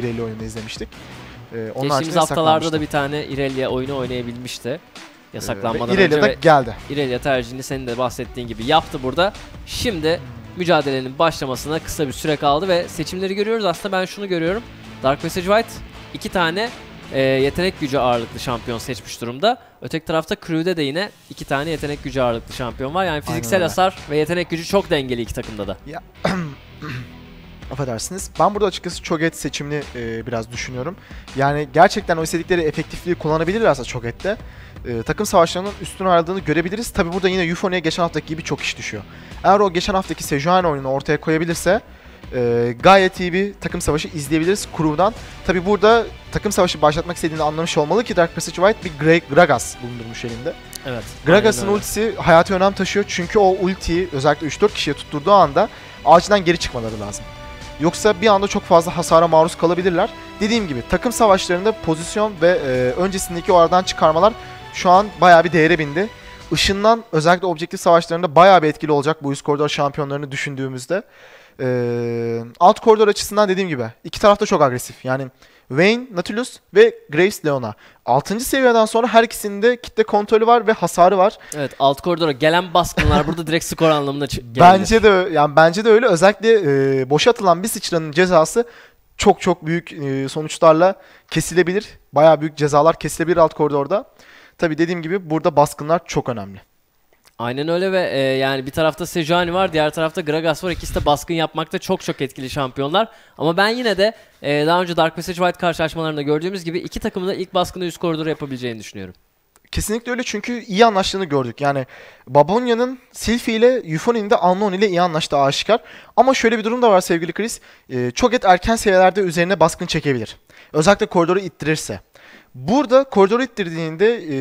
İrelia oyununu izlemiştik. Ee, onun Geçtiğimiz haricinde haftalarda da bir tane Irelia oyunu oynayabilmişti. Ee, Yasaklanmadan ve İrelia önce da ve geldi. Irelia tercihini senin de bahsettiğin gibi yaptı burada. Şimdi mücadelenin başlamasına kısa bir süre kaldı ve seçimleri görüyoruz. Aslında ben şunu görüyorum. Dark Passage White iki tane e, yetenek gücü ağırlıklı şampiyon seçmiş durumda. Öteki tarafta Crew'de de yine iki tane yetenek gücü ağırlıklı şampiyon var. Yani fiziksel öyle. hasar ve yetenek gücü çok dengeli iki takımda da. Affedersiniz. Ben burada açıkçası Cho'Gath seçimini e, biraz düşünüyorum. Yani gerçekten o istedikleri efektifliği kullanabilirlerse Cho'Gath'te e, takım savaşlarının üstün ayrıldığını görebiliriz. Tabi burada yine Euphonia'ya geçen haftaki gibi çok iş düşüyor. Eğer o geçen haftaki Sejuani oyununu ortaya koyabilirse e, gayet iyi bir takım savaşı izleyebiliriz Crew'dan. Tabi burada takım savaşı başlatmak istediğini anlamış olmalı ki Dark Passage White bir Gra- Gragas bulundurmuş elinde. Evet. Gragas'ın ultisi hayati önem taşıyor çünkü o ultiyi özellikle 3-4 kişiye tutturduğu anda ağaçtan geri çıkmaları lazım. Yoksa bir anda çok fazla hasara maruz kalabilirler. Dediğim gibi takım savaşlarında pozisyon ve e, öncesindeki o aradan çıkarmalar şu an bayağı bir değere bindi. Işından özellikle objektif savaşlarında bayağı bir etkili olacak bu üst koridor şampiyonlarını düşündüğümüzde. E, alt koridor açısından dediğim gibi iki taraf da çok agresif. Yani Vayne, Nautilus ve Graves Leona. 6. seviyeden sonra her ikisinin de kitle kontrolü var ve hasarı var. Evet alt koridora gelen baskınlar burada direkt skor anlamında gelebilir. Bence de yani bence de öyle. Özellikle e, boşa atılan bir sıçranın cezası çok çok büyük e, sonuçlarla kesilebilir. Bayağı büyük cezalar kesilebilir alt koridorda. Tabi dediğim gibi burada baskınlar çok önemli. Aynen öyle ve e, yani bir tarafta Sejuani var, diğer tarafta Gragas var. İkisi de baskın yapmakta çok çok etkili şampiyonlar. Ama ben yine de e, daha önce Dark Passage White karşılaşmalarında gördüğümüz gibi iki takımın da ilk baskını üst koridora yapabileceğini düşünüyorum. Kesinlikle öyle çünkü iyi anlaştığını gördük. Yani Babonya'nın Sylphy ile Euphony'nin de Unknown ile iyi anlaştığı aşikar. Ama şöyle bir durum da var sevgili Chris. E, Cho'Gath erken seviyelerde üzerine baskın çekebilir. Özellikle koridoru ittirirse. Burada koridoru ittirdiğinde e,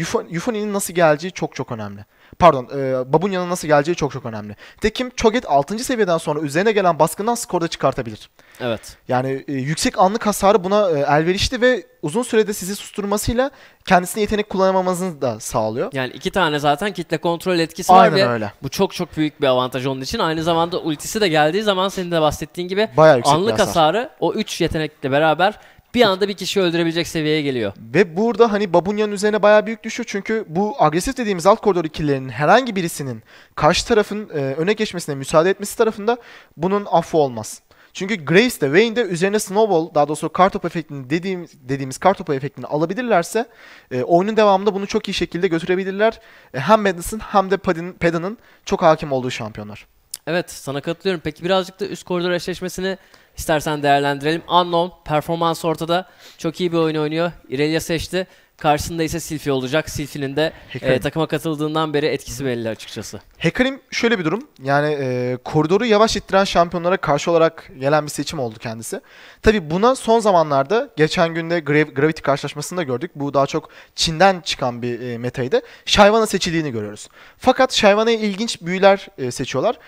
Eupho- Euphony'nin nasıl geleceği çok çok önemli. Pardon, e, Babunya'nın nasıl geleceği çok çok önemli. Tekim Cho'Gath 6. seviyeden sonra üzerine gelen baskından skorda çıkartabilir. Evet. Yani e, yüksek anlık hasarı buna e, elverişli ve uzun sürede sizi susturmasıyla kendisine yetenek kullanamamanızı da sağlıyor. Yani iki tane zaten kitle kontrol etkisi var Aynen ve öyle. bu çok çok büyük bir avantaj onun için. Aynı zamanda ultisi de geldiği zaman senin de bahsettiğin gibi Bayağı anlık hasar. hasarı o 3 yetenekle beraber bir anda bir kişiyi öldürebilecek seviyeye geliyor. Ve burada hani Babunya'nın üzerine bayağı büyük düşüyor çünkü bu agresif dediğimiz alt koridor ikililerinin herhangi birisinin karşı tarafın e, öne geçmesine müsaade etmesi tarafında bunun affı olmaz. Çünkü Graves de Vayne de üzerine Snowball daha doğrusu kartopu efektini dediğim, dediğimiz kartopu efektini alabilirlerse e, oyunun devamında bunu çok iyi şekilde götürebilirler. E, hem Madison hem de Paddy'nin çok hakim olduğu şampiyonlar. Evet sana katılıyorum. Peki birazcık da üst koridor eşleşmesini istersen değerlendirelim. Unknown performans ortada. Çok iyi bir oyun oynuyor. Irelia seçti. Karşısında ise Sylphie olacak. Sylphie'nin de e, takıma katıldığından beri etkisi belli açıkçası. Hecarim şöyle bir durum. Yani e, koridoru yavaş ittiren şampiyonlara karşı olarak gelen bir seçim oldu kendisi. Tabi buna son zamanlarda geçen günde Grav- Gravity karşılaşmasında gördük. Bu daha çok Çin'den çıkan bir e, metaydı. Shyvana seçildiğini görüyoruz. Fakat Shyvana'ya ilginç büyüler e, seçiyorlar.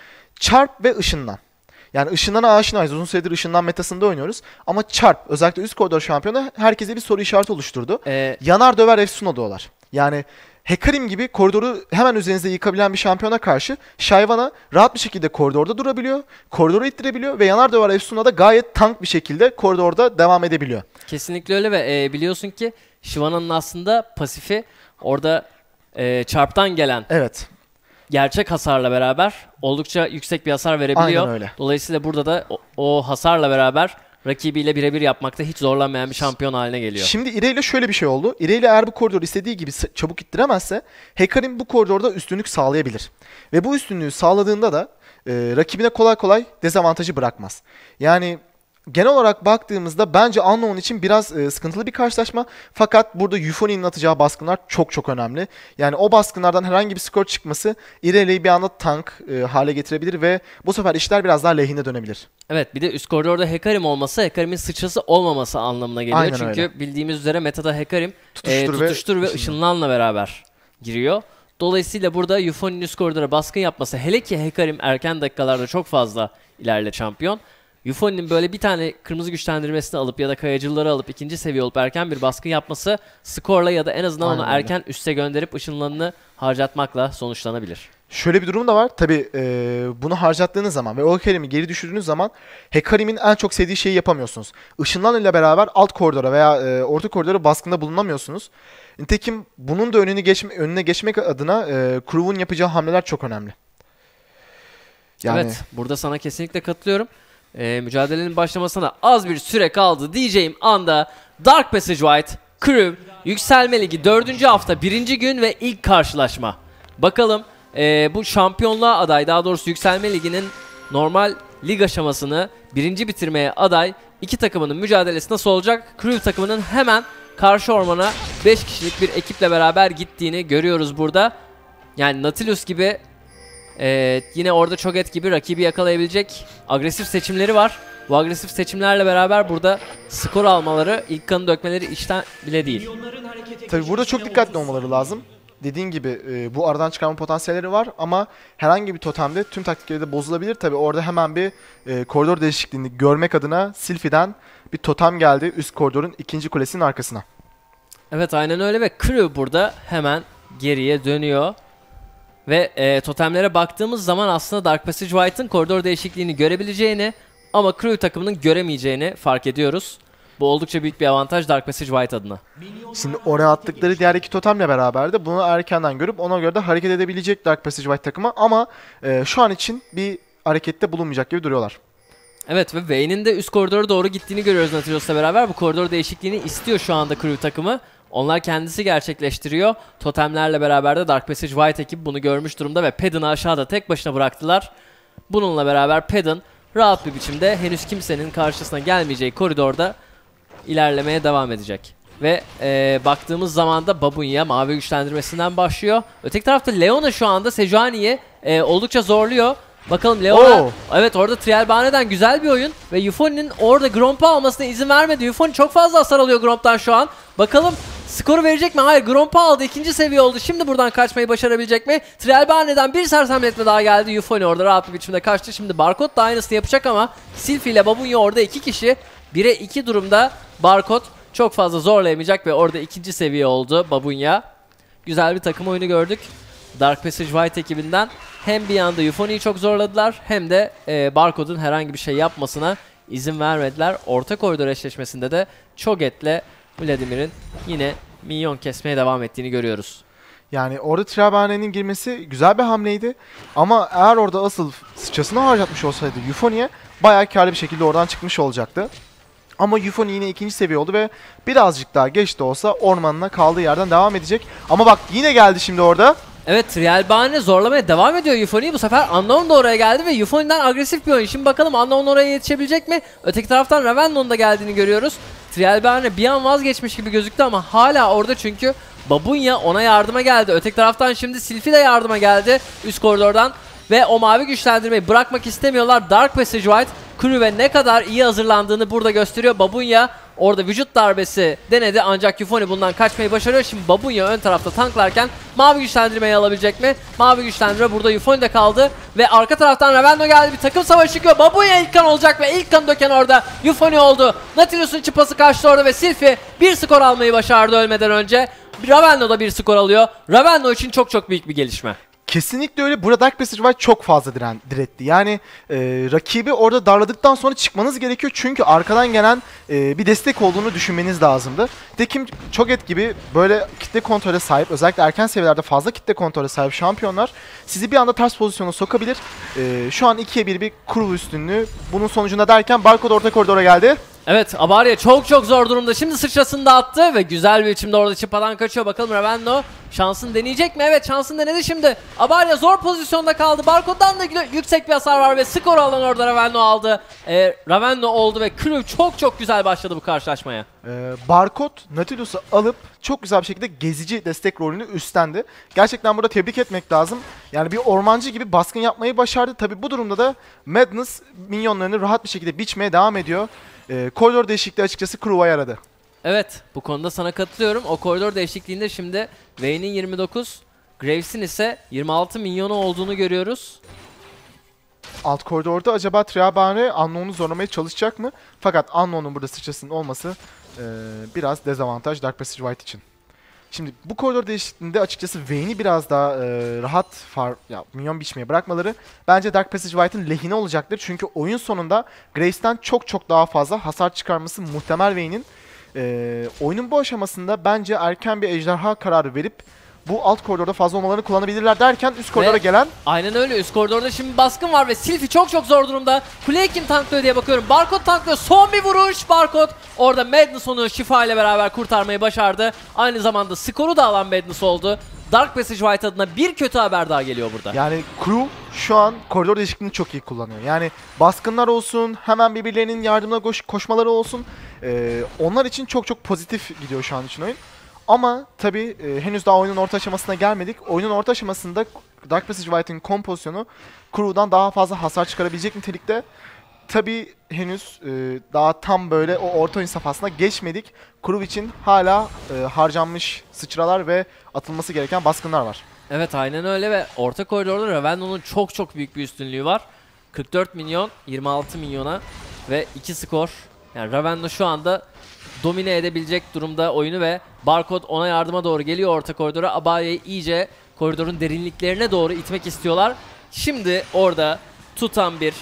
Çarp ve ışından. Yani ışınlana aşinayız. Uzun süredir ışından metasında oynuyoruz. Ama çarp özellikle üst koridor şampiyonu herkese bir soru işareti oluşturdu. E, Yanar döver Efsun'a diyorlar. Yani Hekarim gibi koridoru hemen üzerinizde yıkabilen bir şampiyona karşı Shyvana rahat bir şekilde koridorda durabiliyor. Koridoru ittirebiliyor ve yanar döver Efsun'a da gayet tank bir şekilde koridorda devam edebiliyor. kesinlikle öyle ve e, biliyorsun ki Shivana'nın aslında pasifi orada e, çarptan gelen Evet. Gerçek hasarla beraber oldukça yüksek bir hasar verebiliyor. Aynen öyle. Dolayısıyla burada da o, o hasarla beraber rakibiyle birebir yapmakta hiç zorlanmayan bir şampiyon haline geliyor. Şimdi İre ile şöyle bir şey oldu. İre ile eğer bu koridoru istediği gibi çabuk ittiremezse Hekarim bu koridorda üstünlük sağlayabilir. Ve bu üstünlüğü sağladığında da e, rakibine kolay kolay dezavantajı bırakmaz. Yani genel olarak baktığımızda bence Unknown için biraz e, sıkıntılı bir karşılaşma. Fakat burada Euphony'nin atacağı baskınlar çok çok önemli. Yani o baskınlardan herhangi bir skor çıkması İrelia bir anda tank e, hale getirebilir ve bu sefer işler biraz daha lehine dönebilir. Evet bir de üst koridorda Hekarim olması Hekarim'in sıçrası olmaması anlamına geliyor. Aynen Çünkü öyle. bildiğimiz üzere metada Hekarim Tutuştur e, ve tutuştur ve, ışınlan. ışınlanla beraber giriyor. Dolayısıyla burada Euphony'nin üst koridora baskın yapması hele ki Hekarim erken dakikalarda çok fazla ilerle şampiyon. Euphony'nin böyle bir tane kırmızı güçlendirmesini alıp ya da kayacıları alıp ikinci seviye olup erken bir baskın yapması skorla ya da en azından Aynen onu öyle. erken üste gönderip ışınlanını harcatmakla sonuçlanabilir. Şöyle bir durum da var. Tabi bunu harcattığınız zaman ve o Hecarim'i geri düşürdüğünüz zaman Hecarim'in en çok sevdiği şeyi yapamıyorsunuz. Işınlan ile beraber alt koridora veya e, orta koridora baskında bulunamıyorsunuz. Nitekim bunun da önünü geçme, önüne geçmek adına e, Crew'un yapacağı hamleler çok önemli. Yani Evet, burada sana kesinlikle katılıyorum. Ee, mücadelenin başlamasına az bir süre kaldı diyeceğim anda Dark Passage White, Crew, Yükselme Ligi 4. hafta 1. gün ve ilk karşılaşma. Bakalım ee, bu şampiyonluğa aday, daha doğrusu Yükselme Ligi'nin normal lig aşamasını birinci bitirmeye aday iki takımının mücadelesi nasıl olacak? Crew takımının hemen karşı ormana 5 kişilik bir ekiple beraber gittiğini görüyoruz burada. Yani Nautilus gibi ee, yine orada Cho'Gath gibi rakibi yakalayabilecek agresif seçimleri var. Bu agresif seçimlerle beraber burada skor almaları, ilk kanı dökmeleri işten bile değil. Tabi burada çok dikkatli olmaları lazım. Dediğin gibi e, bu aradan çıkarma potansiyelleri var ama herhangi bir totemde tüm taktikleri de bozulabilir. Tabi orada hemen bir e, koridor değişikliğini görmek adına Sylphie'den bir totem geldi üst koridorun ikinci kulesinin arkasına. Evet aynen öyle ve Crew burada hemen geriye dönüyor. Ve e, totemlere baktığımız zaman aslında Dark Passage White'ın koridor değişikliğini görebileceğini ama Crew takımının göremeyeceğini fark ediyoruz. Bu oldukça büyük bir avantaj Dark Passage White adına. Şimdi oraya attıkları diğer iki totemle beraber de bunu erkenden görüp ona göre de hareket edebilecek Dark Passage White takımı ama e, şu an için bir harekette bulunmayacak gibi duruyorlar. Evet ve Vayne'in de üst koridora doğru gittiğini görüyoruz Nautilus'la beraber. Bu koridor değişikliğini istiyor şu anda Crew takımı. Onlar kendisi gerçekleştiriyor. Totemlerle beraber de Dark Passage White ekibi bunu görmüş durumda ve Pedon'ı aşağıda tek başına bıraktılar. Bununla beraber Pedon rahat bir biçimde henüz kimsenin karşısına gelmeyeceği koridorda ilerlemeye devam edecek. Ve e, baktığımız zaman da Babunya mavi güçlendirmesinden başlıyor. Öteki tarafta Leona şu anda Sejuani'yi e, oldukça zorluyor. Bakalım Leona Oo. Evet orada Trial Bane'den güzel bir oyun ve Euphony'nin orada Gromp'u almasına izin vermedi. Euphony çok fazla hasar alıyor Gromp'tan şu an. Bakalım skoru verecek mi? Hayır Gromp'u aldı. ikinci seviye oldu. Şimdi buradan kaçmayı başarabilecek mi? Trial Bane'den bir sersemletme daha geldi. Euphony orada rahat bir biçimde kaçtı. Şimdi Barkod da aynısını yapacak ama Sylphie ile Babunya orada iki kişi. 1'e 2 durumda Barkod çok fazla zorlayamayacak ve orada ikinci seviye oldu Babunya. Güzel bir takım oyunu gördük. Dark Passage White ekibinden hem bir yanda Euphony'yi çok zorladılar hem de e, Barcode'un herhangi bir şey yapmasına izin vermediler. Orta koridor eşleşmesinde de Cho'Gath'le Vladimir'in yine minyon kesmeye devam ettiğini görüyoruz. Yani orada Trabane'nin girmesi güzel bir hamleydi. Ama eğer orada asıl sıçrasını harcatmış olsaydı Euphony'ye bayağı karlı bir şekilde oradan çıkmış olacaktı. Ama Euphony yine ikinci seviye oldu ve birazcık daha geç de olsa ormanına kaldığı yerden devam edecek. Ama bak yine geldi şimdi orada. Evet Trial Bane zorlamaya devam ediyor Euphony'yi. Bu sefer Unknown da oraya geldi ve Euphony'den agresif bir oyun. Şimdi bakalım Unknown oraya yetişebilecek mi? Öteki taraftan Ravennon'un da geldiğini görüyoruz. Trial Bane bir an vazgeçmiş gibi gözüktü ama hala orada çünkü Babunya ona yardıma geldi. Öteki taraftan şimdi Sylphie de yardıma geldi üst koridordan. Ve o mavi güçlendirmeyi bırakmak istemiyorlar. Dark Passage White Crew ne kadar iyi hazırlandığını burada gösteriyor. Babunya orada vücut darbesi denedi ancak Euphony bundan kaçmayı başarıyor. Şimdi Babunya ön tarafta tanklarken mavi güçlendirmeyi alabilecek mi? Mavi güçlendirme burada Euphony'de kaldı ve arka taraftan Ravendo geldi. Bir takım savaşı çıkıyor. Babunya ilk kan olacak ve ilk kan döken orada Euphony oldu. Nautilus'un çıpası kaçtı orada ve Sylphie bir skor almayı başardı ölmeden önce. Ravendo da bir skor alıyor. Ravendo için çok çok büyük bir gelişme. Kesinlikle öyle. Burada Dark Passage White çok fazla diren, diretti. Yani e, rakibi orada darladıktan sonra çıkmanız gerekiyor. Çünkü arkadan gelen e, bir destek olduğunu düşünmeniz lazımdı. Tekim Cho'Gath gibi böyle kitle kontrole sahip, özellikle erken seviyelerde fazla kitle kontrole sahip şampiyonlar sizi bir anda ters pozisyona sokabilir. E, şu an 2'ye 1 bir kurulu üstünlüğü. Bunun sonucunda derken Barcode orta koridora geldi. Evet Abarya çok çok zor durumda. Şimdi sıçrasını da attı ve güzel bir biçimde orada çıpadan kaçıyor. Bakalım Ravendo şansını deneyecek mi? Evet şansını denedi şimdi. Abarya zor pozisyonda kaldı. Barcode'dan da yüksek bir hasar var ve skor alan orada Ravendo aldı. Ee, Ravendo oldu ve Crew çok çok güzel başladı bu karşılaşmaya. Ee, Barcode Nautilus'u alıp çok güzel bir şekilde gezici destek rolünü üstlendi. Gerçekten burada tebrik etmek lazım. Yani bir ormancı gibi baskın yapmayı başardı. Tabi bu durumda da Madness minyonlarını rahat bir şekilde biçmeye devam ediyor. Ee, koridor değişikliği açıkçası Kruva'ya yaradı. Evet bu konuda sana katılıyorum. O koridor değişikliğinde şimdi Vayne'in 29, Graves'in ise 26 milyonu olduğunu görüyoruz. alt koridorda acaba Triabane Unknown'u zorlamaya çalışacak mı? Fakat Unknown'un burada sıçrasının olması e, biraz dezavantaj Dark Passage White için. Şimdi bu koridor değişikliğinde açıkçası Vayne'i biraz daha e, rahat far, ya, minyon biçmeye bırakmaları bence Dark Passage White'ın lehine olacaktır. Çünkü oyun sonunda Grace'den çok çok daha fazla hasar çıkarması muhtemel Vayne'in. E, oyunun bu aşamasında bence erken bir ejderha kararı verip bu alt koridorda fazla olmalarını kullanabilirler derken üst koridora gelen Aynen öyle. Üst koridorda şimdi baskın var ve Sylphie çok çok zor durumda. Kuleyi kim tanklıyor diye bakıyorum. Barkod tanklıyor. Son bir vuruş. Barkod orada Madness onu şifa ile beraber kurtarmayı başardı. Aynı zamanda skoru da alan Madness oldu. Dark Passage White adına bir kötü haber daha geliyor burada. Yani crew şu an koridor değişikliğini çok iyi kullanıyor. Yani baskınlar olsun, hemen birbirlerinin yardımına koş, koşmaları olsun. Ee, onlar için çok çok pozitif gidiyor şu an için oyun. Ama tabi henüz daha oyunun orta aşamasına gelmedik. Oyunun orta aşamasında Dark Passage White'in kompozisyonu crew'dan daha fazla hasar çıkarabilecek nitelikte. Tabi henüz e, daha tam böyle o orta oyun safhasına geçmedik. Crew için hala e, harcanmış sıçralar ve atılması gereken baskınlar var. Evet aynen öyle ve orta koridorda Ravenna'nın çok çok büyük bir üstünlüğü var. 44 milyon 26 milyona ve 2 skor. Yani Ravenna şu anda domine edebilecek durumda oyunu ve Barkod ona yardıma doğru geliyor orta koridora. Abaye'yi iyice koridorun derinliklerine doğru itmek istiyorlar. Şimdi orada tutan bir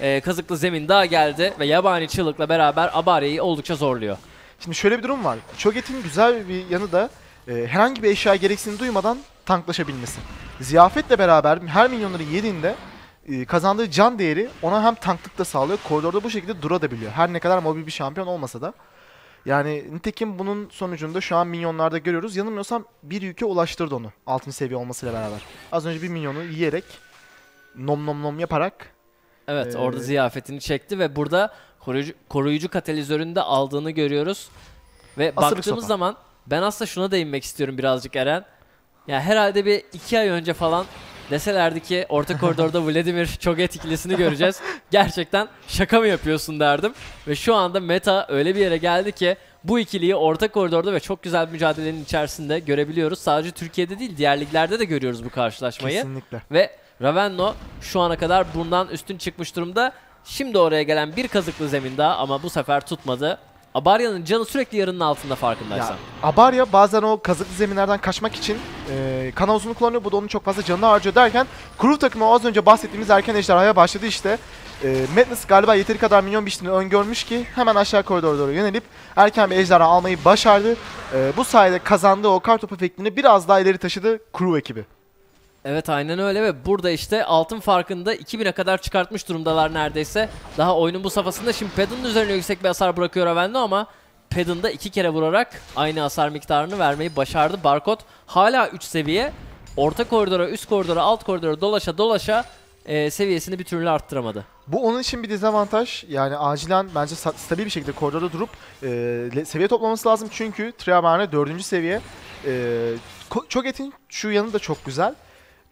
e, kazıklı zemin daha geldi ve yabani çığlıkla beraber Abaye'yi oldukça zorluyor. Şimdi şöyle bir durum var. Cho'Gath'in güzel bir yanı da e, herhangi bir eşya gereksinim duymadan tanklaşabilmesi. Ziyafetle beraber her milyonları yediğinde e, kazandığı can değeri ona hem tanklık da sağlıyor. Koridorda bu şekilde durabiliyor. Her ne kadar mobil bir şampiyon olmasa da. Yani nitekim bunun sonucunda şu an minyonlarda görüyoruz. Yanılmıyorsam bir yüke ulaştırdı onu. 6. seviye olmasıyla beraber. Az önce bir minyonu yiyerek nom nom nom yaparak Evet Ee, orada ziyafetini çekti ve burada koruyucu, koruyucu katalizörünü de aldığını görüyoruz. Ve bir baktığımız sopa. zaman ben aslında şuna değinmek istiyorum birazcık Eren. Ya herhalde bir iki ay önce falan deselerdi ki orta koridorda Vladimir Choget ikilisini göreceğiz. Gerçekten şaka mı yapıyorsun derdim. Ve şu anda meta öyle bir yere geldi ki bu ikiliyi orta koridorda ve çok güzel bir mücadelenin içerisinde görebiliyoruz. Sadece Türkiye'de değil diğer liglerde de görüyoruz bu karşılaşmayı. kesinlikle. Ve Ravenno şu ana kadar bundan üstün çıkmış durumda. Şimdi oraya gelen bir kazıklı zemin daha ama bu sefer tutmadı. Abarya'nın canı sürekli yarının altında farkındaysan. Ya, Abarya bazen o kazıklı zeminlerden kaçmak için e, kan kullanıyor. Bu da onun çok fazla canını harcıyor derken Crew takımı az önce bahsettiğimiz erken ejderhaya başladı işte. E, Madness galiba yeteri kadar minyon biçtiğini öngörmüş ki hemen aşağı koridora doğru yönelip erken bir ejderha almayı başardı. E, bu sayede kazandığı o kartopu efektini biraz daha ileri taşıdı Crew ekibi. Evet aynen öyle ve burada işte altın farkında 2000'e kadar çıkartmış durumdalar neredeyse. Daha oyunun bu safhasında şimdi Pedon'un üzerine yüksek bir hasar bırakıyor Ravenno ama Pedon'da iki kere vurarak aynı hasar miktarını vermeyi başardı. Barkod hala 3 seviye. Orta koridora, üst koridora, alt koridora dolaşa dolaşa e, seviyesini bir türlü arttıramadı. Bu onun için bir dezavantaj. Yani acilen bence stabil bir şekilde koridorda durup e, seviye toplaması lazım. Çünkü Triabane 4. seviye. E, Ko- Cho'Gath'in şu yanı da çok güzel.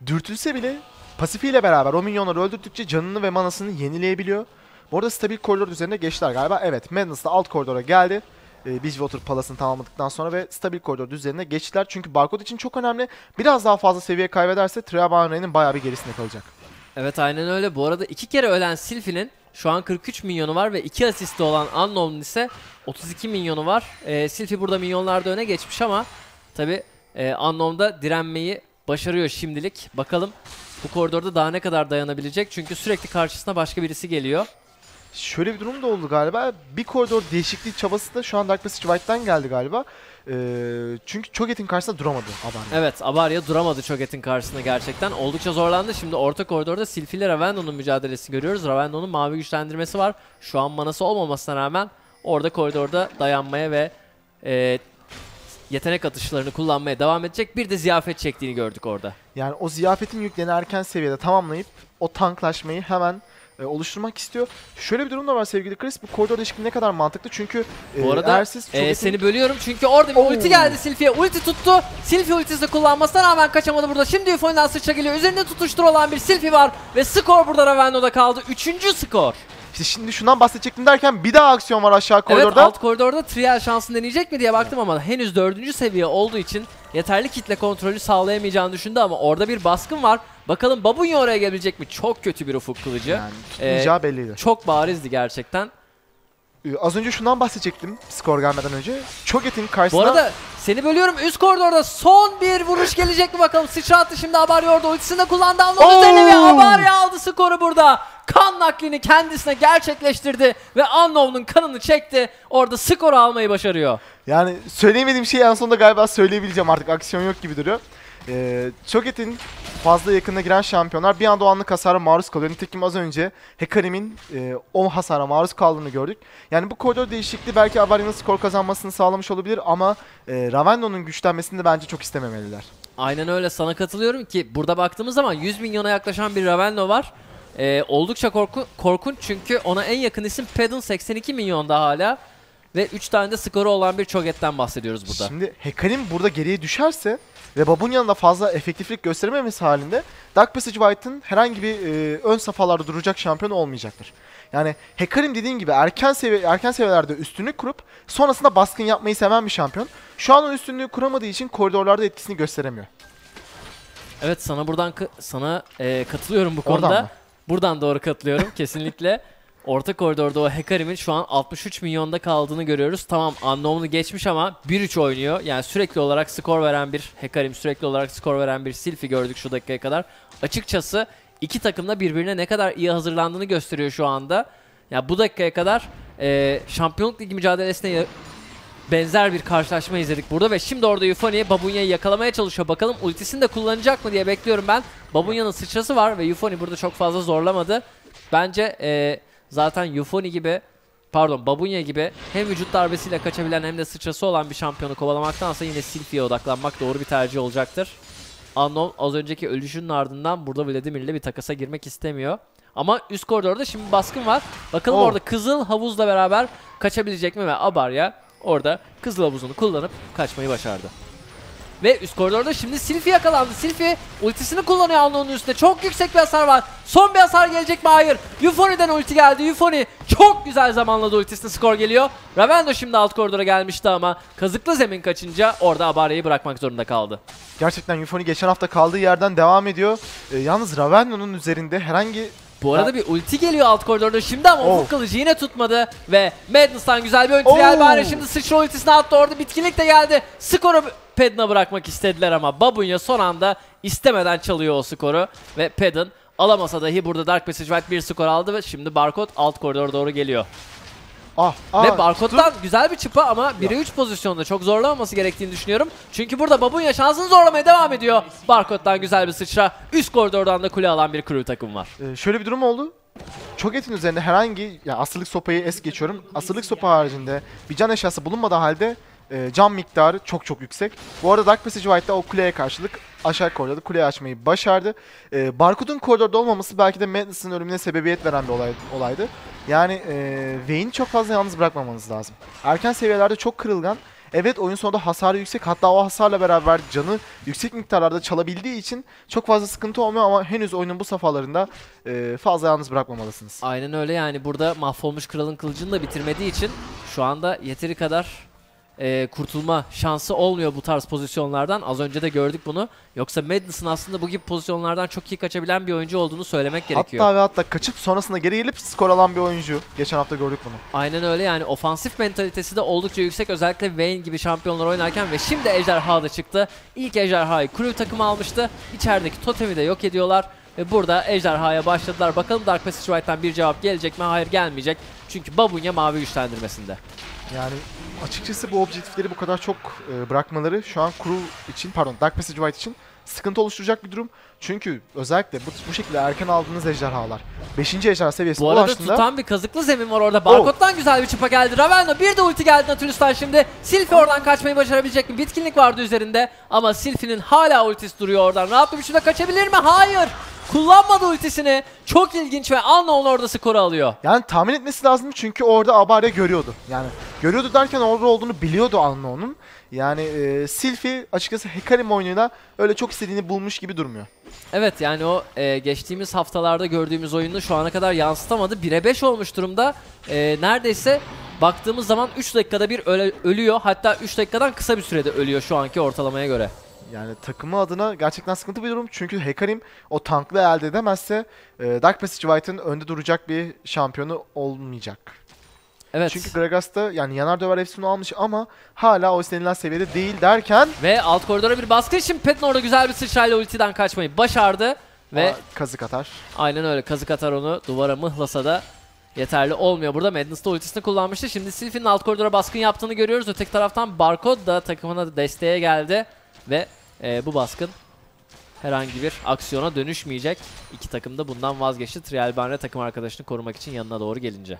Dürtülse bile pasifiyle beraber o minyonları öldürdükçe canını ve manasını yenileyebiliyor. Bu arada stabil koridor üzerine geçtiler galiba. Evet Madness da alt koridora geldi. E, Bridgewater Palace'ını tamamladıktan sonra ve stabil koridor üzerine geçtiler. Çünkü Barkod için çok önemli. Biraz daha fazla seviye kaybederse Triabane'nin bayağı bir gerisinde kalacak. Evet aynen öyle. Bu arada iki kere ölen Sylphie'nin şu an 43 milyonu var ve iki asisti olan Unknown'un ise 32 milyonu var. Ee, Sylphie burada milyonlarda öne geçmiş ama tabi e, Unknown'da direnmeyi başarıyor şimdilik. Bakalım bu koridorda daha ne kadar dayanabilecek çünkü sürekli karşısına başka birisi geliyor. Şöyle bir durum da oldu galiba. Bir koridor değişikliği çabası da şu an Dark Passage White'dan geldi galiba. Ee, çünkü Cho'Gath'in karşısında duramadı Abarya. Evet Abarya duramadı Cho'Gath'in karşısında gerçekten. Oldukça zorlandı. Şimdi orta koridorda Sylphie ile Ravenna'nın mücadelesi görüyoruz. Ravenna'nın mavi güçlendirmesi var. Şu an manası olmamasına rağmen orada koridorda dayanmaya ve e, yetenek atışlarını kullanmaya devam edecek. Bir de ziyafet çektiğini gördük orada. Yani o ziyafetin yüklerini erken seviyede tamamlayıp o tanklaşmayı hemen e, oluşturmak istiyor. Şöyle bir durum da var sevgili Chris. Bu koridor değişikliği ne kadar mantıklı çünkü e, Bu arada eğer siz e, Cho'Gath'in- seni bölüyorum çünkü orada bir Oo. ulti geldi Sylphie'ye. Ulti tuttu. Sylphie ultisi kullanmasına rağmen kaçamadı burada. Şimdi Euphony'den sıçra geliyor. Üzerinde tutuştur olan bir Sylphie var. Ve skor burada Ravenno'da kaldı. Üçüncü skor. İşte şimdi şundan bahsedecektim derken bir daha aksiyon var aşağı Evet koridorda. alt koridorda trial şansını deneyecek mi diye baktım ama henüz dördüncü seviye olduğu için yeterli kitle kontrolü sağlayamayacağını düşündü ama orada bir baskın var. Bakalım Babunya oraya gelebilecek mi? Çok kötü bir ufuk kılıcı. Yani tutmayacağı belliydi. Çok barizdi gerçekten. Ee, Az önce şundan bahsedecektim skor gelmeden önce. Cho'Gath'in karşısına... Bu arada seni bölüyorum. Üst koridorda son bir vuruş gelecek mi bakalım. Sıçrattı şimdi Abarya orada ultisini de kullandı. Anlamı Oo! üzerine ve Abarya aldı skoru burada. Kan naklini kendisine gerçekleştirdi ve Unknown'un kanını çekti. Orada skoru almayı başarıyor. Yani söyleyemediğim şeyi en sonunda galiba söyleyebileceğim artık aksiyon yok gibi duruyor. Ee, Cho'Gath'in fazla yakına giren şampiyonlar bir anda o anlık hasara maruz kalıyor. Nitekim az önce Hekarim'in e, o hasara maruz kaldığını gördük. Yani bu koridor değişikliği belki Avarya'nın skor kazanmasını sağlamış olabilir ama e, Ravenna'nın güçlenmesini de bence çok istememeliler. Aynen öyle sana katılıyorum ki burada baktığımız zaman 100 milyona yaklaşan bir Ravenno var. Ee, oldukça korku korkunç çünkü ona en yakın isim Pedal 82 milyonda hala. Ve 3 tane de skoru olan bir Cho'Gath'ten bahsediyoruz burada. Şimdi Hekarim burada geriye düşerse ve Babunya'nın da fazla efektiflik gösterememesi halinde Dark Passage White'ın herhangi bir e, ön safhalarda duracak şampiyon olmayacaktır. Yani Hekarim dediğim gibi erken seviye erken seviyelerde üstünlük kurup sonrasında baskın yapmayı seven bir şampiyon. Şu an o üstünlüğü kuramadığı için koridorlarda etkisini gösteremiyor. Evet sana buradan sana e, katılıyorum bu Oradan konuda. mı? Buradan doğru katılıyorum kesinlikle. Orta koridorda o Hekarim'in şu an 63 milyonda kaldığını görüyoruz. Tamam Unknown'u geçmiş ama 1-3 oynuyor. Yani sürekli olarak skor veren bir Hekarim, sürekli olarak skor veren bir Sylphie gördük şu dakikaya kadar. Açıkçası iki takım da birbirine ne kadar iyi hazırlandığını gösteriyor şu anda. Ya bu dakikaya kadar e, Şampiyonluk Ligi mücadelesine benzer bir karşılaşma izledik burada ve şimdi orada Euphony Babunya'yı yakalamaya çalışıyor. Bakalım ultisini de kullanacak mı diye bekliyorum ben. Babunya'nın sıçrası var ve Euphony burada çok fazla zorlamadı. Bence e, zaten Euphony gibi pardon Babunya gibi hem vücut darbesiyle kaçabilen hem de sıçrası olan bir şampiyonu kovalamaktansa yine Sylphie'ye odaklanmak doğru bir tercih olacaktır. Unknown az önceki ölüşünün ardından burada Vladimir'le bir takasa girmek istemiyor. Ama üst koridorda şimdi baskın var. Bakalım Oh. orada Kızıl Havuz'la beraber kaçabilecek mi ve Abarya orada Kızıl Havuz'unu kullanıp kaçmayı başardı. Ve üst koridorda şimdi Sylphie yakalandı. Sylphie ultisini kullanıyor Unknown'un üstünde. Çok yüksek bir hasar var. Son bir hasar gelecek mi? Hayır. Euphony'den ulti geldi. Euphony çok güzel zamanladı ultisine skor geliyor. Ravendo şimdi alt koridora gelmişti ama kazıklı zemin kaçınca orada Abarya'yı bırakmak zorunda kaldı. Gerçekten Euphony geçen hafta kaldığı yerden devam ediyor. Ee, yalnız Ravenna'nın üzerinde herhangi Bu arada bir ulti geliyor alt koridorda şimdi ama Oh. ufuk kılıcı yine tutmadı ve Madness'tan güzel bir ulti Oh. bari şimdi sıçra ultisini attı orada bitkinlik de geldi. Skoru Pedon'a bırakmak istediler ama Babunya son anda istemeden çalıyor o skoru ve Pedon alamasa dahi burada Dark Passage White bir skor aldı ve şimdi Barkod alt koridora doğru geliyor. Ah, ah ve Barkod'dan güzel bir çıpa ama 1'e 3 pozisyonda çok zorlamaması gerektiğini düşünüyorum. Çünkü burada Babunya şansını zorlamaya devam ediyor. Barkod'dan güzel bir sıçra. Üst koridordan da kule alan bir crew takım var. Ee, şöyle bir durum oldu. Cho'Gath'in üzerinde herhangi yani asırlık sopayı es geçiyorum. Asırlık sopa haricinde bir can eşyası bulunmadığı halde e, can miktarı çok çok yüksek. Bu arada Dark Passage White'da o kuleye karşılık aşağı koridorda kuleyi açmayı başardı. E, Barkut'un koridorda olmaması belki de Madness'ın ölümüne sebebiyet veren bir olay, olaydı. Yani e, Vayne'i çok fazla yalnız bırakmamanız lazım. Erken seviyelerde çok kırılgan. Evet oyun sonunda hasarı yüksek hatta o hasarla beraber canı yüksek miktarlarda çalabildiği için çok fazla sıkıntı olmuyor ama henüz oyunun bu safhalarında e, fazla yalnız bırakmamalısınız. Aynen öyle yani burada mahvolmuş kralın kılıcını da bitirmediği için şu anda yeteri kadar e, kurtulma şansı olmuyor bu tarz pozisyonlardan. Az önce de gördük bunu. Yoksa Madness'ın aslında bu gibi pozisyonlardan çok iyi kaçabilen bir oyuncu olduğunu söylemek gerekiyor. Hatta ve hatta kaçıp sonrasında geri gelip skor alan bir oyuncu. Geçen hafta gördük bunu. Aynen öyle yani ofansif mentalitesi de oldukça yüksek. Özellikle Vayne gibi şampiyonlar oynarken ve şimdi Ejderha da çıktı. İlk Ejderha'yı Crew takımı almıştı. İçerideki totemi de yok ediyorlar. Ve burada Ejderha'ya başladılar. Bakalım Dark Passage Right'tan bir cevap gelecek mi? Hayır gelmeyecek. Çünkü Babunya mavi güçlendirmesinde. Yani açıkçası bu objektifleri bu kadar çok e, bırakmaları şu an Crew için pardon Dark Passage White için sıkıntı oluşturacak bir durum. Çünkü özellikle bu, bu şekilde erken aldığınız ejderhalar 5. ejderha seviyesine Bu arada ulaştığında tutan bir kazıklı zemin var orada. Barkod'dan güzel bir çıpa geldi. Ravenna bir de ulti geldi Nautilus'tan şimdi. Sylphie oradan kaçmayı başarabilecek mi? Bitkinlik vardı üzerinde. Ama Sylphie'nin hala ultisi duruyor oradan. Rahat bir biçimde kaçabilir mi? Hayır. Kullanmadı ultisini. Çok ilginç ve Unknown orada skoru alıyor. yani tahmin etmesi lazım çünkü orada Abarya görüyordu. Yani görüyordu derken orada olduğunu biliyordu Unknown'un. Yani e, Sylphie açıkçası Hekarim oyunuyla öyle çok istediğini bulmuş gibi durmuyor. Evet yani o e, geçtiğimiz haftalarda gördüğümüz oyunu şu ana kadar yansıtamadı. 1'e 5 olmuş durumda. E, neredeyse baktığımız zaman 3 dakikada bir öle- ölüyor. Hatta 3 dakikadan kısa bir sürede ölüyor şu anki ortalamaya göre. Yani takımı adına gerçekten sıkıntı bir durum. Çünkü Hekarim o tanklı elde edemezse e, Dark Passage White'ın önde duracak bir şampiyonu olmayacak. Evet. Çünkü Gragas da yani yanar döver hepsini almış ama hala o istenilen seviyede değil derken Ve alt koridora bir baskı için Pet'in orada güzel bir sıçrayla ultiden kaçmayı başardı. Ve Aa, kazık atar. aynen öyle kazık atar onu duvara mıhlasa da yeterli olmuyor. Burada Madness da ultisini kullanmıştı. Şimdi Sylphie'nin alt koridora baskın yaptığını görüyoruz. Öteki taraftan Barcode da takımına desteğe geldi. Ve e, bu baskın herhangi bir aksiyona dönüşmeyecek. İki takım da bundan vazgeçti. Trial Banre takım arkadaşını korumak için yanına doğru gelince.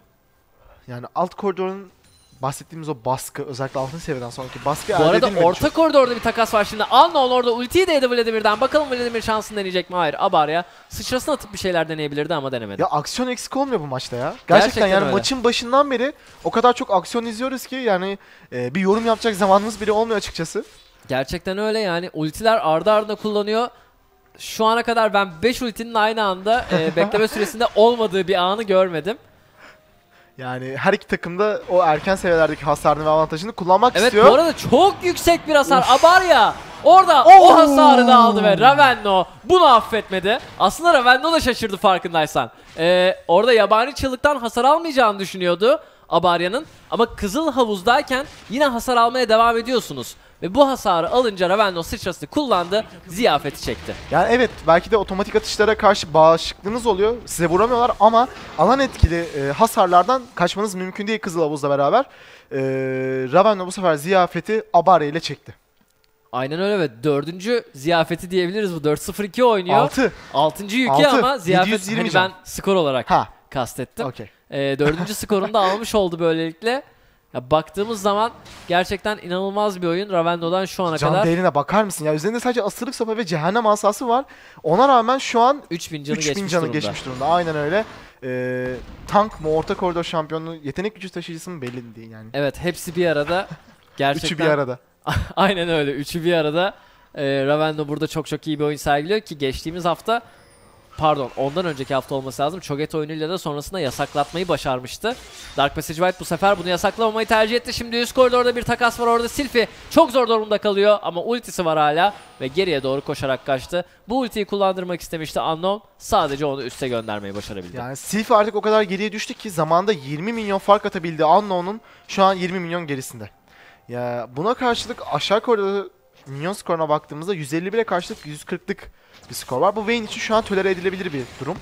Yani alt koridorun bahsettiğimiz o baskı özellikle altın seviyeden sonraki baskı Bu arada orta çok. koridorda bir takas var şimdi. Unknown orada ultiyi değdi Vladimir'den. Bakalım Vladimir şansını deneyecek mi? Hayır. Abarya sıçrasını atıp bir şeyler deneyebilirdi ama denemedi. Ya aksiyon eksik olmuyor bu maçta ya. Gerçekten, Gerçekten yani öyle. maçın başından beri o kadar çok aksiyon izliyoruz ki yani e, bir yorum yapacak zamanımız bile olmuyor açıkçası. Gerçekten öyle yani. Ultiler ardı ardına kullanıyor. Şu ana kadar ben 5 ultinin aynı anda e, bekleme süresinde olmadığı bir anı görmedim. Yani her iki takım da o erken seviyelerdeki hasarını ve avantajını kullanmak Evet istiyor. bu arada çok yüksek bir hasar. Abarya orada o Oo. hasarı da aldı ve Ravenno bunu affetmedi. Aslında Ravenno da şaşırdı farkındaysan. Ee, orada yabani çığlıktan hasar almayacağını düşünüyordu Abarya'nın. Ama Kızıl Havuz'dayken yine hasar almaya devam ediyorsunuz. Ve bu hasarı alınca Ravenno sıçrasını kullandı, ziyafeti çekti. Yani evet belki de otomatik atışlara karşı bağışıklığınız oluyor. Size vuramıyorlar ama alan etkili e, hasarlardan kaçmanız mümkün değil Kızıl Havuz'la beraber. E, Ravenna bu sefer ziyafeti Abare ile çekti. Aynen öyle ve dördüncü ziyafeti diyebiliriz bu 4-0-2 oynuyor. 6. Altıncı yükü Altı. ama ziyafet 720 hani ben skor olarak Ha. kastettim. Okey. Ee, dördüncü skorunu da almış oldu böylelikle. Ya baktığımız zaman gerçekten inanılmaz bir oyun Ravenno'dan şu ana Can kadar. değerine bakar mısın ya? Üzerinde sadece asırlık sopa ve cehennem asası var. Ona rağmen şu an 3000 canı 3000 geçmiş canı durumda. geçmiş durumda. Aynen öyle. E, tank mı, orta koridor şampiyonu, yetenek gücü taşıyıcısı mı belli değil yani. Evet hepsi bir arada. Gerçekten. Üçü bir arada. Aynen öyle. Üçü bir arada. Ee, Ravenno burada çok çok iyi bir oyun sergiliyor ki geçtiğimiz hafta pardon ondan önceki hafta olması lazım. Cho'Gath oyunuyla da sonrasında yasaklatmayı başarmıştı. Dark Passage White bu sefer bunu yasaklamamayı tercih etti. Şimdi üst koridorda bir takas var orada. Sylphie çok zor durumda kalıyor ama ultisi var hala ve geriye doğru koşarak kaçtı. Bu ultiyi kullandırmak istemişti Unknown. Sadece onu üste göndermeyi başarabildi. Yani Sylph artık o kadar geriye düştü ki zamanda 20 milyon fark atabildi Unknown'un şu an 20 milyon gerisinde. Ya buna karşılık aşağı koridorda milyon skoruna baktığımızda 151'e karşılık 140'lık bir skor var. Bu Vayne için şu an tolere edilebilir bir durum.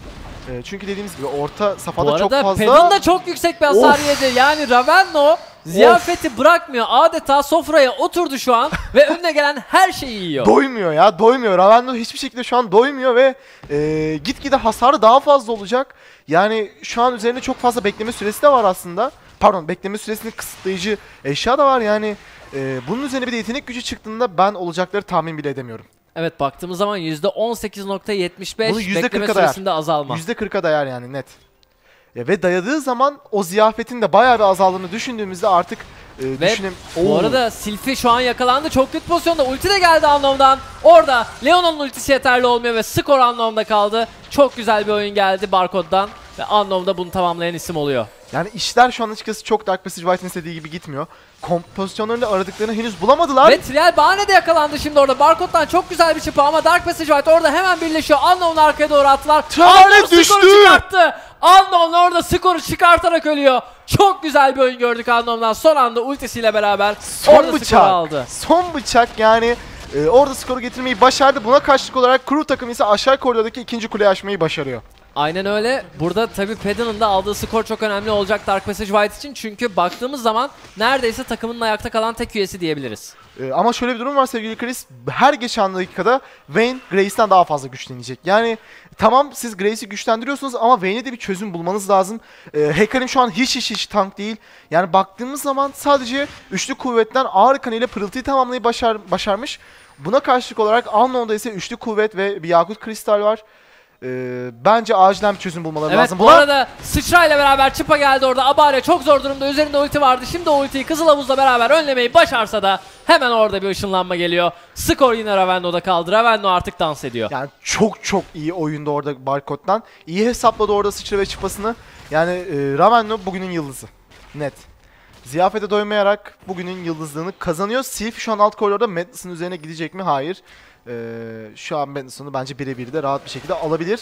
Ee, çünkü dediğimiz gibi orta Bu safhada çok arada fazla... Pedon da çok yüksek bir hasar Of. yedi. Yani Ravenno ziyafeti bırakmıyor. Adeta sofraya oturdu şu an ve önüne gelen her şeyi yiyor. Doymuyor ya doymuyor. Ravenno hiçbir şekilde şu an doymuyor ve e, gitgide hasarı daha fazla olacak. Yani şu an üzerinde çok fazla bekleme süresi de var aslında. Pardon bekleme süresini kısıtlayıcı eşya da var yani. e, bunun üzerine bir de yetenek gücü çıktığında ben olacakları tahmin bile edemiyorum. Evet baktığımız zaman %18.75 Bunu yüzde bekleme kırka dayar. süresinde azalma. %40'a dayar yani net. Ya ve dayadığı zaman o ziyafetin de bayağı bir azaldığını düşündüğümüzde artık e, Ve düşünün. Bu Oo. arada Sylphie şu an yakalandı. Çok kötü pozisyonda. Ulti de geldi Unknown'dan. Orada Leon'un ultisi yeterli olmuyor ve skor Unknown'da kaldı. Çok güzel bir oyun geldi Barcode'dan. Ve Unknown da bunu tamamlayan isim oluyor. Yani işler şu an açıkçası çok Dark Passage White'in istediği gibi gitmiyor. Kompozisyonlarını aradıklarını henüz bulamadılar. Ve Trial bahane de yakalandı şimdi orada. Barcode'dan çok güzel bir çıpa ama Dark Passage White orada hemen birleşiyor. Unknown'u arkaya doğru attılar. Trial Unknown düştü. skoru çıkarttı. Unknown orada skoru çıkartarak ölüyor. Çok güzel bir oyun gördük Unknown'dan. Son anda ultisiyle beraber Son orada skoru bıçak. aldı. Son bıçak yani e, orada skoru getirmeyi başardı. Buna karşılık olarak Crew takımı ise aşağı koridordaki ikinci kuleyi aşmayı başarıyor. Aynen öyle. Burada tabii Pedon'un da aldığı skor çok önemli olacak Dark Passage White için. Çünkü baktığımız zaman neredeyse takımın ayakta kalan tek üyesi diyebiliriz. E, ama şöyle bir durum var sevgili Chris. Her geçen dakikada Vayne Grace'den daha fazla güçlenecek. Yani tamam siz Grace'i güçlendiriyorsunuz ama Vayne'e de bir çözüm bulmanız lazım. E, Hekarim şu an hiç hiç hiç tank değil. Yani baktığımız zaman sadece üçlü kuvvetten ağır kanıyla pırıltıyı tamamlayı başar, başarmış. Buna karşılık olarak Unknown'da ise üçlü kuvvet ve bir yakut kristal var. E, bence acilen bir çözüm bulmaları Evet lazım. bu Buna- arada sıçrayla beraber çıpa geldi orada. Abare çok zor durumda. Üzerinde ulti vardı. Şimdi o ultiyi Kızıl Havuz'la beraber önlemeyi başarsa da hemen orada bir ışınlanma geliyor. Skor yine Ravenno'da kaldı. Ravenno artık dans ediyor. Yani çok çok iyi oyunda orada Barcode'dan. İyi hesapladı orada sıçra ve çıpasını. Yani e, Ravenno bugünün yıldızı. Net. ziyafete doymayarak bugünün yıldızlığını kazanıyor. Sylph şu an alt koridorda Madness'ın üzerine gidecek mi? Hayır. Ee, şu an Madness'ını bence birebir de rahat bir şekilde alabilir.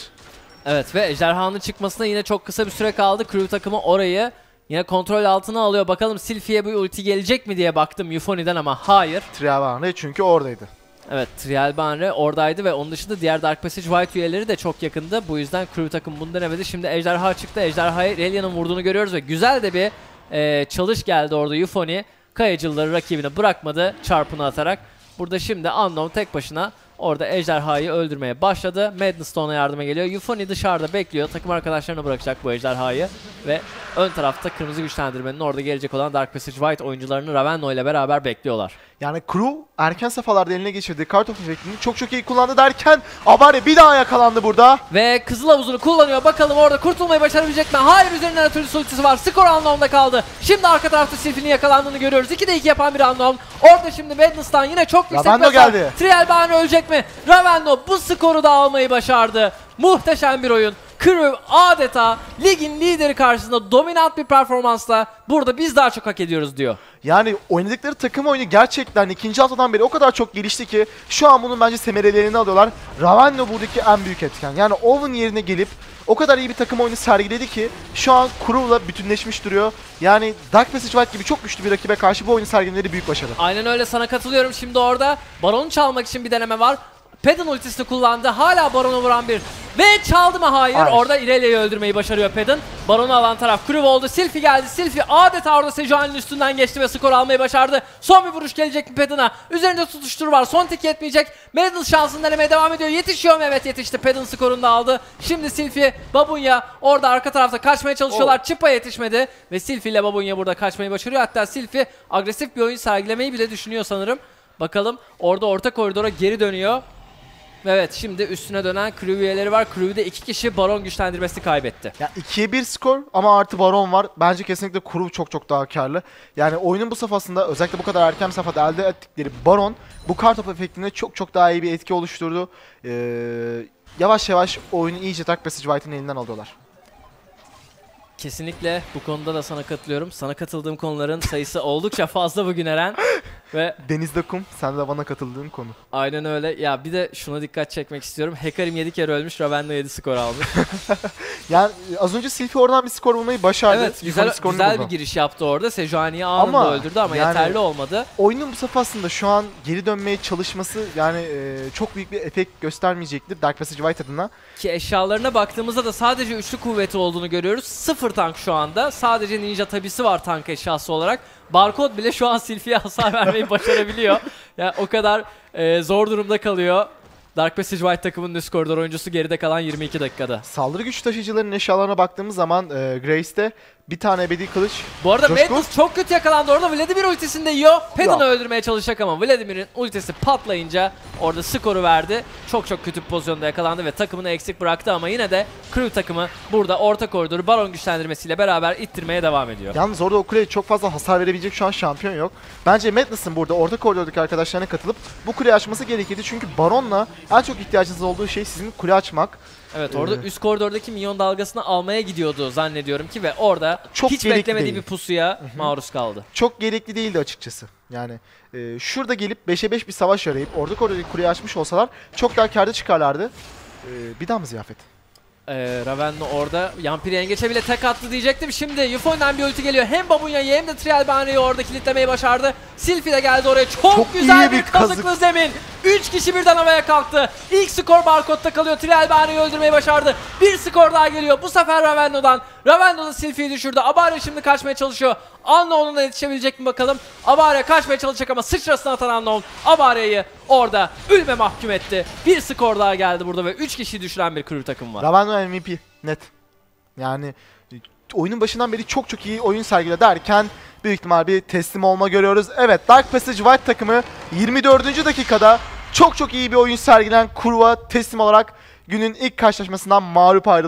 Evet ve ejderhanın çıkmasına yine çok kısa bir süre kaldı. Crew takımı orayı yine kontrol altına alıyor. Bakalım Sylphie'ye bu ulti gelecek mi diye baktım Euphony'den ama hayır. Triavane çünkü oradaydı. Evet Trial Banre oradaydı ve onun dışında diğer Dark Passage White üyeleri de çok yakındı. Bu yüzden Crew takım bunu denemedi. Şimdi Ejderha çıktı. Ejderha'ya Relia'nın vurduğunu görüyoruz ve güzel de bir e, çalış geldi orada Euphony. Kayıcıları rakibine bırakmadı çarpını atarak. Burada şimdi Unknown tek başına orada Ejderha'yı öldürmeye başladı. Madness ona yardıma geliyor. Euphony dışarıda bekliyor. Takım arkadaşlarına bırakacak bu Ejderha'yı. Ve ön tarafta kırmızı güçlendirmenin orada gelecek olan Dark Passage White oyuncularını Ravenno ile beraber bekliyorlar. Yani Crew erken safhalarda eline geçirdiği Kart of Effect'ini çok çok iyi kullandı derken Abare bir daha yakalandı burada. Ve Kızıl Havuzu'nu kullanıyor. Bakalım orada kurtulmayı başarabilecek mi? Hayır üzerinden Nautilus ultisi var. Skor Unknown'da kaldı. Şimdi arka tarafta Sylphie'nin yakalandığını görüyoruz. 2'de 2 yapan bir Unknown. Orada şimdi Madness'tan yine çok yüksek Ravenno hasar. geldi. Trial Banner ölecek mi? Ravenno bu skoru da almayı başardı. Muhteşem bir oyun. Crew adeta ligin lideri karşısında dominant bir performansla burada biz daha çok hak ediyoruz diyor. Yani oynadıkları takım oyunu gerçekten ikinci haftadan beri o kadar çok gelişti ki şu an bunun bence semerelerini alıyorlar. Ravenno buradaki en büyük etken. Yani Owen yerine gelip o kadar iyi bir takım oyunu sergiledi ki şu an Crew'la bütünleşmiş duruyor. Yani Dark Passage White gibi çok güçlü bir rakibe karşı bu oyunu sergilemeleri büyük başarı. Aynen öyle sana katılıyorum. Şimdi orada Baron'u çalmak için bir deneme var. Pedon ultisini kullandı. Hala Baron'u vuran bir. Ve çaldı mı? Hayır. Hayır. Orada Irelia'yı öldürmeyi başarıyor Pedon. Baron'u alan taraf Crew oldu. Sylphie geldi. Sylphie adeta orada Sejuani'nin üstünden geçti ve skor almayı başardı. Son bir vuruş gelecek mi Pedon'a? Üzerinde tutuştur var. Son tek yetmeyecek. Medal şansını denemeye devam ediyor. Yetişiyor mu? Evet yetişti. Pedon skorunu da aldı. Şimdi Sylphie, Babunya orada arka tarafta kaçmaya çalışıyorlar. Çıpa yetişmedi. Ve Sylphie ile Babunya burada kaçmayı başarıyor. Hatta Sylphie agresif bir oyun sergilemeyi bile düşünüyor sanırım. Bakalım orada orta koridora geri dönüyor. Evet şimdi üstüne dönen crew üyeleri var. Crew'de iki kişi baron güçlendirmesi kaybetti. Ya 2'ye 1 skor ama artı baron var. Bence kesinlikle Crew çok çok daha karlı. Yani oyunun bu safhasında özellikle bu kadar erken safhada elde ettikleri baron bu kart of efektinde çok çok daha iyi bir etki oluşturdu. Ee, yavaş yavaş oyunu iyice Dark Passage White'ın elinden alıyorlar. Kesinlikle bu konuda da sana katılıyorum. Sana katıldığım konuların sayısı oldukça fazla bugün Eren. Ve Denizde kum, sen de bana katıldığın konu. aynen öyle. Ya bir de şuna dikkat çekmek istiyorum. Hekarim 7 kere ölmüş, Ravenna 7 skor almış. Yani e, az önce Sylphie oradan bir skor bulmayı başardı. evet Yukarı güzel, skorunu güzel bir buldu. giriş yaptı orada. Sejuani'yi anında Ama öldürdü ama yani- yeterli olmadı. Oyunun bu safhasında şu an geri dönmeye çalışması yani e, çok büyük bir efekt göstermeyecektir Dark Passage White adına. Ki eşyalarına baktığımızda da sadece üçlü kuvveti olduğunu görüyoruz. Sıfır tank şu anda. Sadece ninja tabisi var tank eşyası olarak. Barkod bile şu an Sylphie'ye hasar vermeyi başarabiliyor. Yani o kadar e, zor durumda kalıyor. Dark Passage White takımının üst koridor oyuncusu geride kalan 22 dakikada. Saldırı güç taşıyıcılarının eşyalarına baktığımız zaman e, Grace'de bir tane ebedi kılıç Bu arada? Madness çok kötü yakalandı orada. Vladimir ultisini de yiyor. Pedon'u Ya. öldürmeye çalışacak ama Vladimir'in ultisi patlayınca orada skoru verdi. Çok çok kötü bir pozisyonda yakalandı ve takımını eksik bıraktı ama yine de Crew takımı burada orta koridoru baron güçlendirmesiyle beraber ittirmeye devam ediyor. Yalnız orada o kuleye çok fazla hasar verebilecek şu an şampiyon yok. Bence Madness'ın burada orta koridordaki arkadaşlarına katılıp bu kuleyi açması gerekirdi. Çünkü Baron'la en çok ihtiyacınız olduğu şey sizin kule açmak. Evet orada Ee, üst koridordaki minyon dalgasını almaya gidiyordu zannediyorum ki ve orada Çok hiç beklemediği değil. bir pusuya maruz kaldı. Çok gerekli değildi açıkçası. Yani e, şurada gelip 5'e 5 bir savaş arayıp orta koridordaki kuleyi açmış olsalar çok daha kârda çıkarlardı. E, bir daha mı ziyafet? Ee, Ravenna orada Yampiri yengeçe bile tek attı diyecektim. Şimdi Euphony'den bir ulti geliyor. Hem Babunya'yı hem de Trial Banner'ı orada kilitlemeyi başardı. Sylphie de geldi oraya. Çok, Çok güzel bir bir kazık. kazıklı zemin. 3 kişi birden havaya kalktı. İlk skor Barkod'da kalıyor. Trial Banner'ı öldürmeyi başardı. Bir skor daha geliyor. Bu sefer Ravenna'dan. Ravenna da Sylphie'yi düşürdü. Abare şimdi kaçmaya çalışıyor. Unknown'un da yetişebilecek mi bakalım. Abare kaçmaya çalışacak ama sıçrasını atan Unknown Abare'yi orada ölüme mahkum etti. Bir skor daha geldi burada ve 3 kişi düşüren bir crew takım var. Ravano MVP net. Yani oyunun başından beri çok çok iyi oyun sergiledi derken büyük ihtimal bir teslim olma görüyoruz. Evet Dark Passage White takımı 24. dakikada çok çok iyi bir oyun sergilen kurva teslim olarak günün ilk karşılaşmasından mağlup ayrıldı.